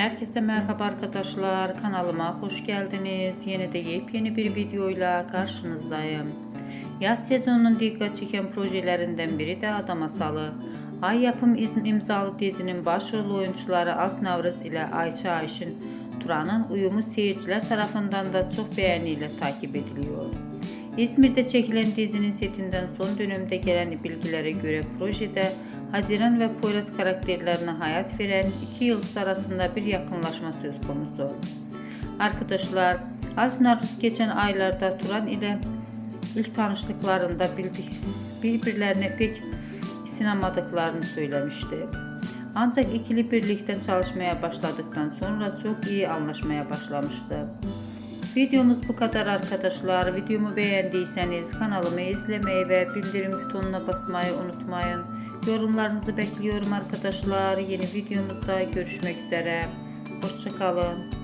Herkese merhaba arkadaşlar. Kanalıma hoş geldiniz. Yeni de yepyeni bir videoyla karşınızdayım. Yaz sezonunun dikkat çeken projelerinden biri de Ada Masalı. Ay Yapım imzalı dizinin başrol oyuncuları Alp Navruz ile Ayça Ayşin Turan'ın uyumu seyirciler tarafından da çok beğeniyle takip ediliyor. İzmir'de çekilen dizinin setinden son dönemde gelen bilgilere göre projede Haziran ve Poyraz karakterlerine hayat veren iki yıldız arasında bir yakınlaşma söz konusu. Arkadaşlar, Alp Navruz geçen aylarda Turan ile ilk tanıştıklarında bildi- birbirlerine pek sinemadıklarını söylemişti. Ancak ikili birlikte çalışmaya başladıktan sonra çok iyi anlaşmaya başlamıştı. Videomuz bu kadar arkadaşlar. Videomu beğendiyseniz kanalımı izlemeyi ve bildirim butonuna basmayı unutmayın. Yorumlarınızı bekliyorum arkadaşlar. Yeni videomuzda görüşmek üzere. Hoşçakalın.